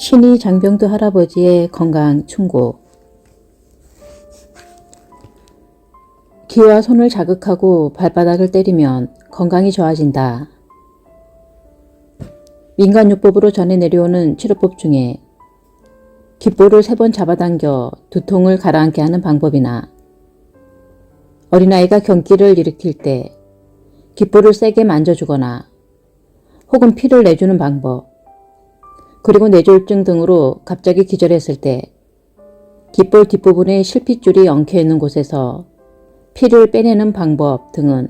신이 장병두 할아버지의 건강 충고. 귀와 손을 자극하고 발바닥을 때리면 건강이 좋아진다. 민간요법으로 전해 내려오는 치료법 중에 깃볼을 세 번 잡아당겨 두통을 가라앉게 하는 방법이나 어린아이가 경기를 일으킬 때 깃볼을 세게 만져주거나 혹은 피를 내주는 방법, 그리고 뇌졸중 등으로 갑자기 기절했을 때 깃볼 뒷부분에 실핏줄이 엉켜 있는 곳에서 피를 빼내는 방법 등은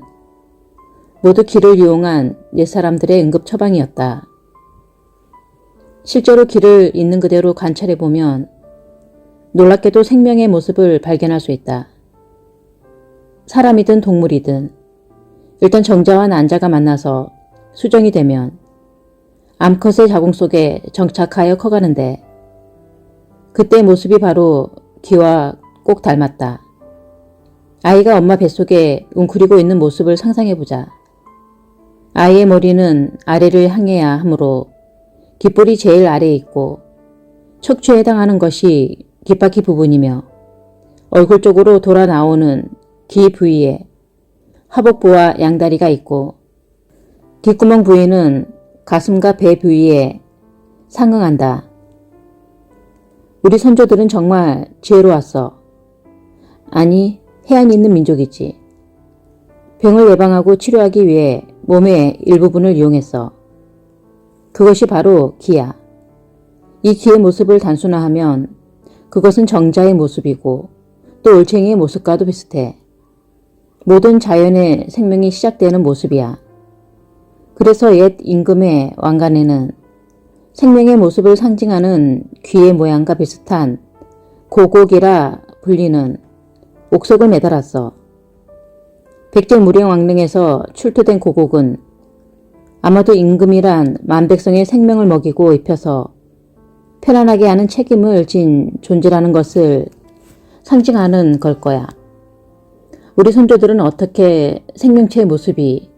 모두 기를 이용한 옛 사람들의 응급 처방이었다. 실제로 기를 있는 그대로 관찰해 보면 놀랍게도 생명의 모습을 발견할 수 있다. 사람이든 동물이든 일단 정자와 난자가 만나서 수정이 되면 암컷의 자궁 속에 정착하여 커가는데 그때 모습이 바로 기와 꼭 닮았다. 아이가 엄마 뱃속에 웅크리고 있는 모습을 상상해보자. 아이의 머리는 아래를 향해야 하므로 깃볼이 제일 아래에 있고 척추에 해당하는 것이 깃바퀴 부분이며 얼굴 쪽으로 돌아 나오는 귀 부위에 하복부와 양다리가 있고 뒷구멍 부위는 가슴과 배 부위에 상응한다. 우리 선조들은 정말 지혜로웠어. 아니, 해안이 있는 민족이지. 병을 예방하고 치료하기 위해 몸의 일부분을 이용했어. 그것이 바로 기야. 이 기의 모습을 단순화하면 그것은 정자의 모습이고 또 올챙이의 모습과도 비슷해. 모든 자연의 생명이 시작되는 모습이야. 그래서 옛 임금의 왕관에는 생명의 모습을 상징하는 귀의 모양과 비슷한 고곡이라 불리는 옥석을 매달았어. 백제무령 왕릉에서 출토된 고곡은 아마도 임금이란 만백성의 생명을 먹이고 입혀서 편안하게 하는 책임을 진 존재라는 것을 상징하는 걸 거야. 우리 선조들은 어떻게 생명체의 모습이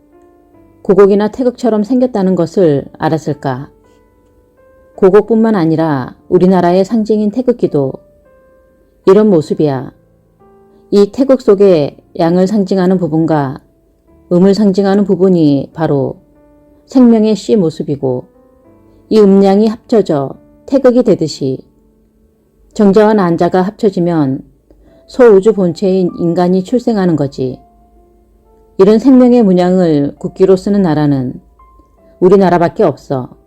고곡이나 태극처럼 생겼다는 것을 알았을까? 고곡뿐만 아니라 우리나라의 상징인 태극기도 이런 모습이야. 이 태극 속에 양을 상징하는 부분과 음을 상징하는 부분이 바로 생명의 씨 모습이고 이 음량이 합쳐져 태극이 되듯이 정자와 난자가 합쳐지면 소우주 본체인 인간이 출생하는 거지. 이런 생명의 문양을 국기로 쓰는 나라는 우리나라밖에 없어.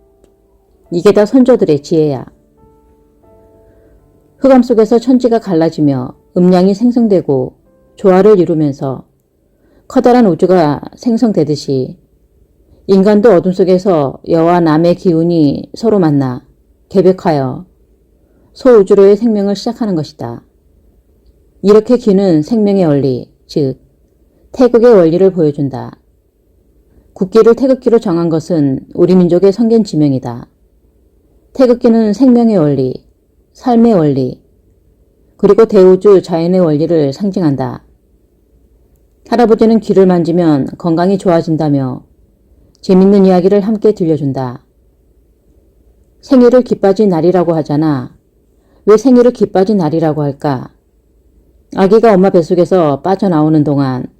이게 다 선조들의 지혜야. 흑암 속에서 천지가 갈라지며 음량이 생성되고 조화를 이루면서 커다란 우주가 생성되듯이 인간도 어둠 속에서 여와 남의 기운이 서로 만나 개벽하여 소우주로의 생명을 시작하는 것이다. 이렇게 기는 생명의 원리, 즉 태극의 원리를 보여준다. 국기를 태극기로 정한 것은 우리 민족의 성견 지명이다. 태극기는 생명의 원리, 삶의 원리, 그리고 대우주 자연의 원리를 상징한다. 할아버지는 귀를 만지면 건강이 좋아진다며 재밌는 이야기를 함께 들려준다. 생일을 기빠진 날이라고 하잖아. 왜 생일을 기빠진 날이라고 할까? 아기가 엄마 뱃속에서 빠져나오는 동안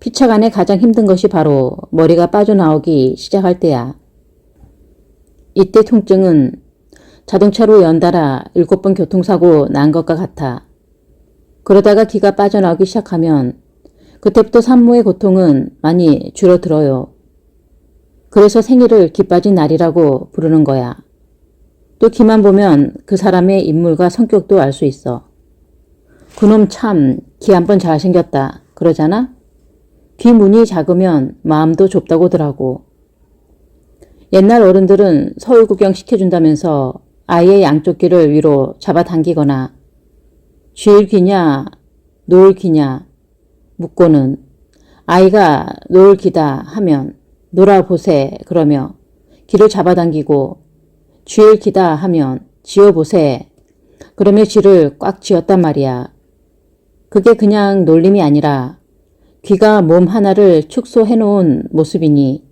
피차간에 가장 힘든 것이 바로 머리가 빠져나오기 시작할 때야. 이때 통증은 자동차로 연달아 일곱 번 교통사고 난 것과 같아. 그러다가 기가 빠져나오기 시작하면 그때부터 산모의 고통은 많이 줄어들어요. 그래서 생일을 기 빠진 날이라고 부르는 거야. 또 기만 보면 그 사람의 인물과 성격도 알 수 있어. 그놈 참 기 한 번 잘생겼다. 그러잖아? 귀 문이 작으면 마음도 좁다고더라고. 옛날 어른들은 서울 구경 시켜준다면서 아이의 양쪽 귀를 위로 잡아당기거나 쥐일 귀냐 노을 귀냐 묻고는 아이가 노을 귀다 하면 놀아보세 그러며 귀를 잡아당기고 쥐일 귀다 하면 지어보세 그러며 쥐를 꽉 쥐었단 말이야. 그게 그냥 놀림이 아니라 귀가 몸 하나를 축소해 놓은 모습이니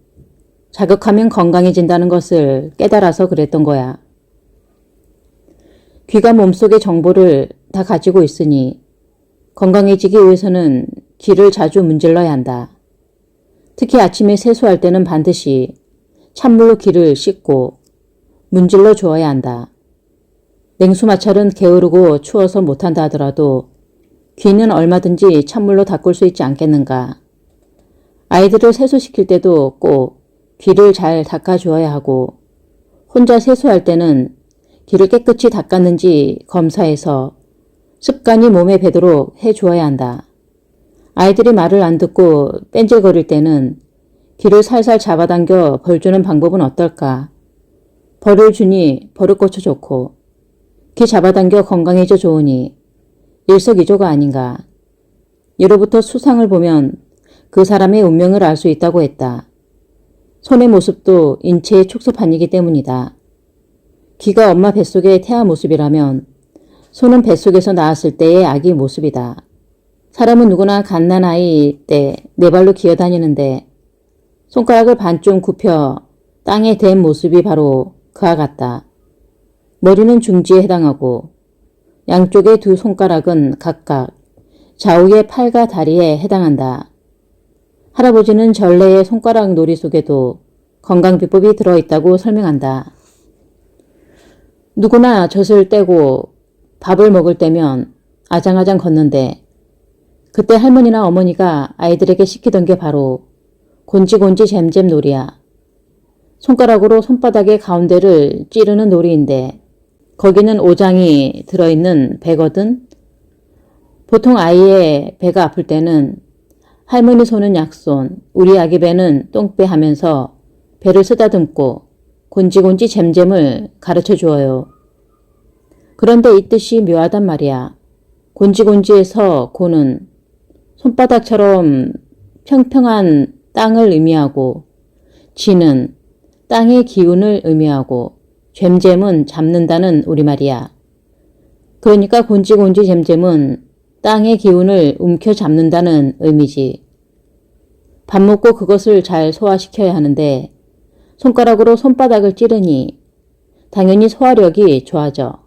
자극하면 건강해진다는 것을 깨달아서 그랬던 거야. 귀가 몸속의 정보를 다 가지고 있으니 건강해지기 위해서는 귀를 자주 문질러야 한다. 특히 아침에 세수할 때는 반드시 찬물로 귀를 씻고 문질러 주어야 한다. 냉수마찰은 게으르고 추워서 못한다 하더라도 귀는 얼마든지 찬물로 닦을 수 있지 않겠는가. 아이들을 세수시킬 때도 꼭 귀를 잘 닦아주어야 하고 혼자 세수할 때는 귀를 깨끗이 닦았는지 검사해서 습관이 몸에 배도록 해주어야 한다. 아이들이 말을 안 듣고 뺀질거릴 때는 귀를 살살 잡아당겨 벌 주는 방법은 어떨까? 벌을 주니 버릇 고쳐 좋고 귀 잡아당겨 건강해져 좋으니 일석이조가 아닌가. 예로부터 수상을 보면 그 사람의 운명을 알 수 있다고 했다. 손의 모습도 인체의 축소판이기 때문이다. 귀가 엄마 뱃속의 태아 모습이라면 손은 뱃속에서 나왔을 때의 아기 모습이다. 사람은 누구나 갓난 아이 때 네 발로 기어다니는데 손가락을 반쯤 굽혀 땅에 댄 모습이 바로 그와 같다. 머리는 중지에 해당하고 양쪽의 두 손가락은 각각 좌우의 팔과 다리에 해당한다. 할아버지는 전래의 손가락 놀이 속에도 건강 비법이 들어있다고 설명한다. 누구나 젖을 떼고 밥을 먹을 때면 아장아장 걷는데 그때 할머니나 어머니가 아이들에게 시키던 게 바로 곤지곤지 잼잼 놀이야. 손가락으로 손바닥의 가운데를 찌르는 놀이인데 거기는 오장이 들어있는 배거든. 보통 아이의 배가 아플 때는 할머니 손은 약손, 우리 아기 배는 똥배 하면서 배를 쓰다듬고 곤지곤지 잼잼을 가르쳐 주어요. 그런데 이 뜻이 묘하단 말이야. 곤지곤지에서 고는 손바닥처럼 평평한 땅을 의미하고 지는 땅의 기운을 의미하고 잼잼은 잡는다는 우리말이야. 그러니까 곤지곤지 잼잼은 땅의 기운을 움켜 잡는다는 의미지. 밥 먹고 그것을 잘 소화시켜야 하는데 손가락으로 손바닥을 찌르니 당연히 소화력이 좋아져.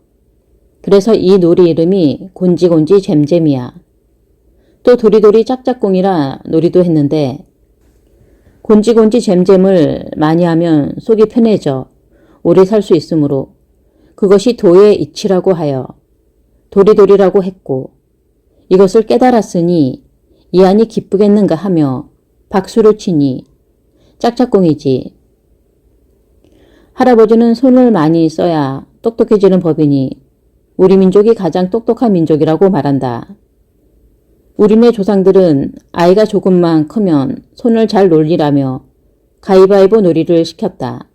그래서 이 놀이 이름이 곤지곤지 잼잼이야. 또 도리도리 짝짝꿍이라 놀이도 했는데 곤지곤지 잼잼을 많이 하면 속이 편해져 오래 살 수 있으므로 그것이 도의 이치라고 하여 도리도리라고 했고 이것을 깨달았으니 이 안이 기쁘겠는가 하며 박수를 치니 짝짝꿍이지. 할아버지는 손을 많이 써야 똑똑해지는 법이니 우리 민족이 가장 똑똑한 민족이라고 말한다. 우리네 조상들은 아이가 조금만 크면 손을 잘 놀리라며 가위바위보 놀이를 시켰다.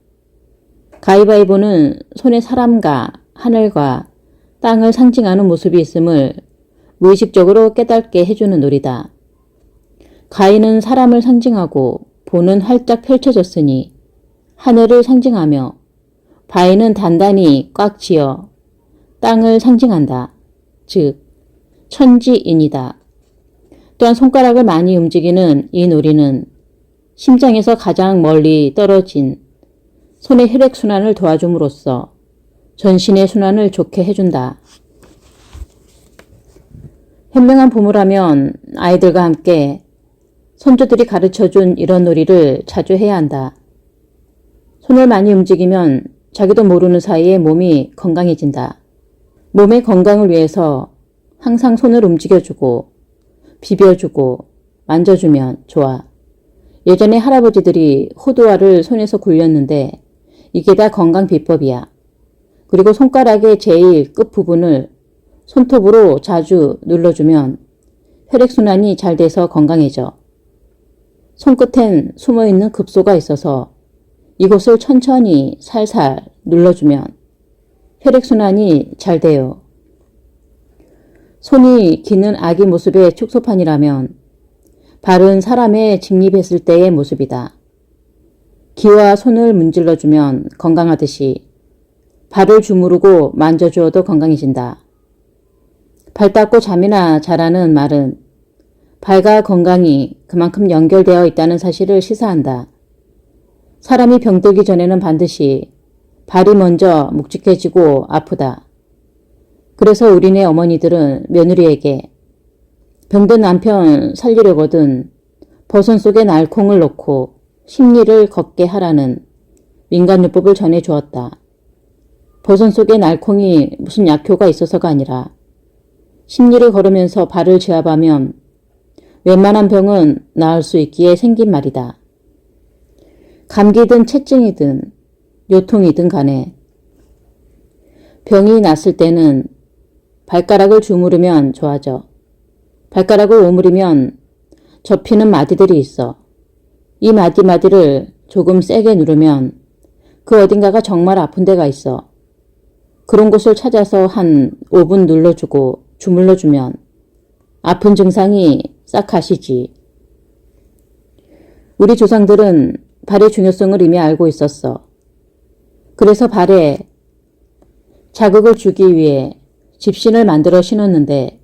가위바위보는 손에 사람과 하늘과 땅을 상징하는 모습이 있음을 무의식적으로 깨닫게 해주는 놀이다. 가위는 사람을 상징하고 보는 활짝 펼쳐졌으니 하늘을 상징하며 바위는 단단히 꽉 쥐어 땅을 상징한다. 즉, 천지인이다. 또한 손가락을 많이 움직이는 이 놀이는 심장에서 가장 멀리 떨어진 손의 혈액순환을 도와줌으로써 전신의 순환을 좋게 해준다. 현명한 부모라면 아이들과 함께 손주들이 가르쳐준 이런 놀이를 자주 해야 한다. 손을 많이 움직이면 자기도 모르는 사이에 몸이 건강해진다. 몸의 건강을 위해서 항상 손을 움직여주고 비벼주고 만져주면 좋아. 예전에 할아버지들이 호두알을 손에서 굴렸는데 이게 다 건강 비법이야. 그리고 손가락의 제일 끝 부분을 손톱으로 자주 눌러주면 혈액순환이 잘 돼서 건강해져. 손끝엔 숨어있는 급소가 있어서 이곳을 천천히 살살 눌러주면 혈액순환이 잘 돼요. 손이 기는 아기 모습의 축소판이라면 발은 사람의 직립했을 때의 모습이다. 기와 손을 문질러주면 건강하듯이 발을 주무르고 만져주어도 건강해진다. 발 닦고 잠이나 자라는 말은 발과 건강이 그만큼 연결되어 있다는 사실을 시사한다. 사람이 병들기 전에는 반드시 발이 먼저 묵직해지고 아프다. 그래서 우리네 어머니들은 며느리에게 병든 남편 살리려거든 버선 속에 날콩을 넣고 심리를 걷게 하라는 민간요법을 전해 주었다. 버선 속에 날콩이 무슨 약효가 있어서가 아니라 심리를 걸으면서 발을 제압하면 웬만한 병은 나을 수 있기에 생긴 말이다. 감기든 체증이든 요통이든 간에 병이 났을 때는 발가락을 주무르면 좋아져. 발가락을 오므리면 접히는 마디들이 있어. 이 마디마디를 조금 세게 누르면 그 어딘가가 정말 아픈 데가 있어. 그런 곳을 찾아서 한 5분 눌러주고 주물러주면 아픈 증상이 싹 가시지. 우리 조상들은 발의 중요성을 이미 알고 있었어. 그래서 발에 자극을 주기 위해 집신을 만들어 신었는데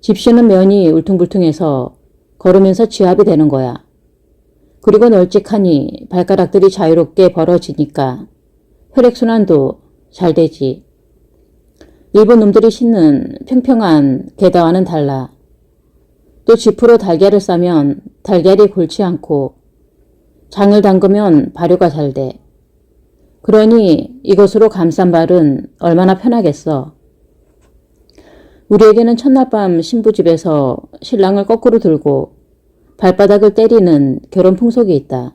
집신은 면이 울퉁불퉁해서 걸으면서 지압이 되는 거야. 그리고 널찍하니 발가락들이 자유롭게 벌어지니까 혈액순환도 잘 되지. 일본 놈들이 신는 평평한 게다와는 달라. 또 지프로 달걀을 싸면 달걀이 골치 않고 장을 담그면 발효가 잘 돼. 그러니 이것으로 감싼 발은 얼마나 편하겠어. 우리에게는 첫날 밤 신부집에서 신랑을 거꾸로 들고 발바닥을 때리는 결혼 풍속이 있다.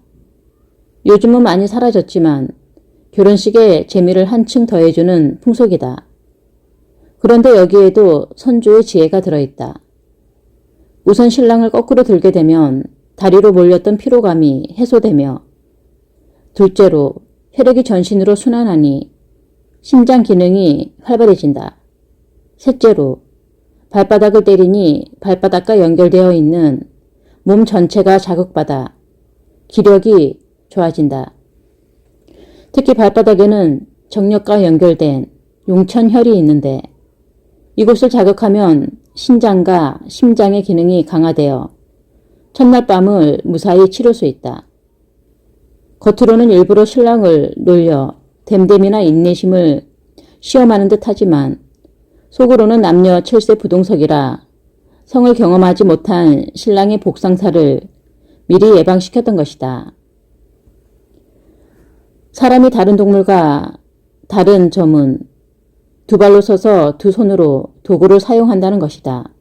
요즘은 많이 사라졌지만 결혼식에 재미를 한층 더해주는 풍속이다. 그런데 여기에도 선주의 지혜가 들어있다. 우선 신랑을 거꾸로 들게 되면 다리로 몰렸던 피로감이 해소되며 둘째로 혈액이 전신으로 순환하니 심장 기능이 활발해진다. 셋째로 발바닥을 때리니 발바닥과 연결되어 있는 몸 전체가 자극받아 기력이 좋아진다. 특히 발바닥에는 정력과 연결된 용천혈이 있는데 이곳을 자극하면 신장과 심장의 기능이 강화되어 첫날 밤을 무사히 치를 수 있다. 겉으로는 일부러 신랑을 놀려 댐댐이나 인내심을 시험하는 듯 하지만 속으로는 남녀 철새 부동석이라 성을 경험하지 못한 신랑의 복상사를 미리 예방시켰던 것이다. 사람이 다른 동물과 다른 점은 두 발로 서서 두 손으로 도구를 사용한다는 것이다.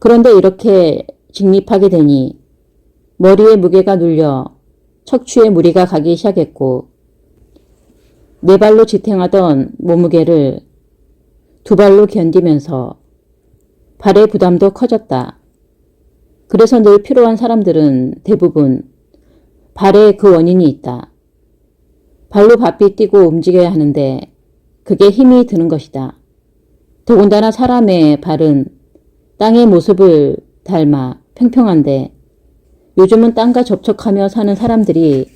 그런데 이렇게 직립하게 되니 머리에 무게가 눌려 척추에 무리가 가기 시작했고 네 발로 지탱하던 몸무게를 두 발로 견디면서 발의 부담도 커졌다. 그래서 늘 필요한 사람들은 대부분 발에 그 원인이 있다. 발로 바삐 뛰고 움직여야 하는데 그게 힘이 드는 것이다. 더군다나 사람의 발은 땅의 모습을 닮아 평평한데 요즘은 땅과 접촉하며 사는 사람들이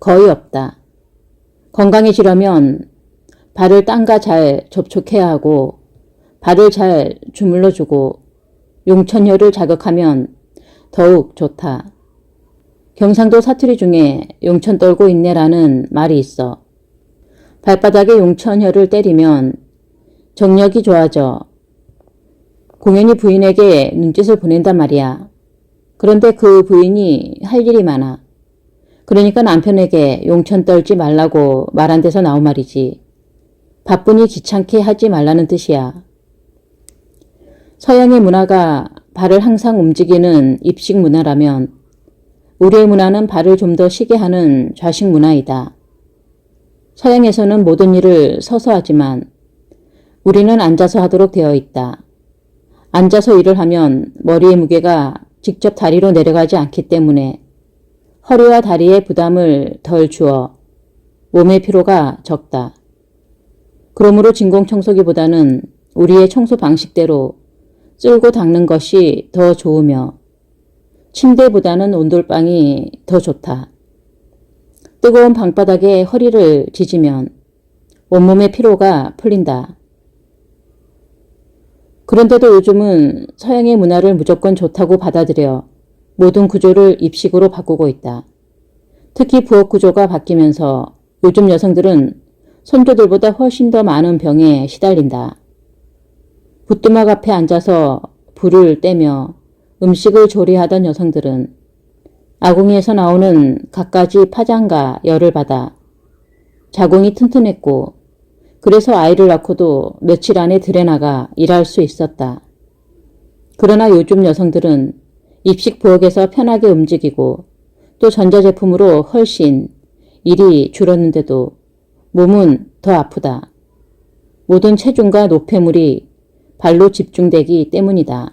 거의 없다. 건강해지려면 발을 땅과 잘 접촉해야 하고 발을 잘 주물러주고 용천혈을 자극하면 더욱 좋다. 경상도 사투리 중에 용천 떨고 있네라는 말이 있어. 발바닥에 용천혈을 때리면 정력이 좋아져 공연히 부인에게 눈짓을 보낸단 말이야. 그런데 그 부인이 할 일이 많아. 그러니까 남편에게 용천 떨지 말라고 말한 데서 나온 말이지. 바쁘니 귀찮게 하지 말라는 뜻이야. 서양의 문화가 발을 항상 움직이는 입식 문화라면 우리의 문화는 발을 좀 더 쉬게 하는 좌식 문화이다. 서양에서는 모든 일을 서서 하지만 우리는 앉아서 하도록 되어 있다. 앉아서 일을 하면 머리의 무게가 직접 다리로 내려가지 않기 때문에 허리와 다리에 부담을 덜 주어 몸의 피로가 적다. 그러므로 진공 청소기보다는 우리의 청소 방식대로 쓸고 닦는 것이 더 좋으며 침대보다는 온돌방이 더 좋다. 뜨거운 방바닥에 허리를 지지면 온몸의 피로가 풀린다. 그런데도 요즘은 서양의 문화를 무조건 좋다고 받아들여 모든 구조를 입식으로 바꾸고 있다. 특히 부엌 구조가 바뀌면서 요즘 여성들은 손주들보다 훨씬 더 많은 병에 시달린다. 부뚜막 앞에 앉아서 불을 떼며 음식을 조리하던 여성들은 아궁이에서 나오는 갖가지 파장과 열을 받아 자궁이 튼튼했고 그래서 아이를 낳고도 며칠 안에 들에 나가 일할 수 있었다. 그러나 요즘 여성들은 입식 부엌에서 편하게 움직이고 또 전자제품으로 훨씬 일이 줄었는데도 몸은 더 아프다. 모든 체중과 노폐물이 발로 집중되기 때문이다.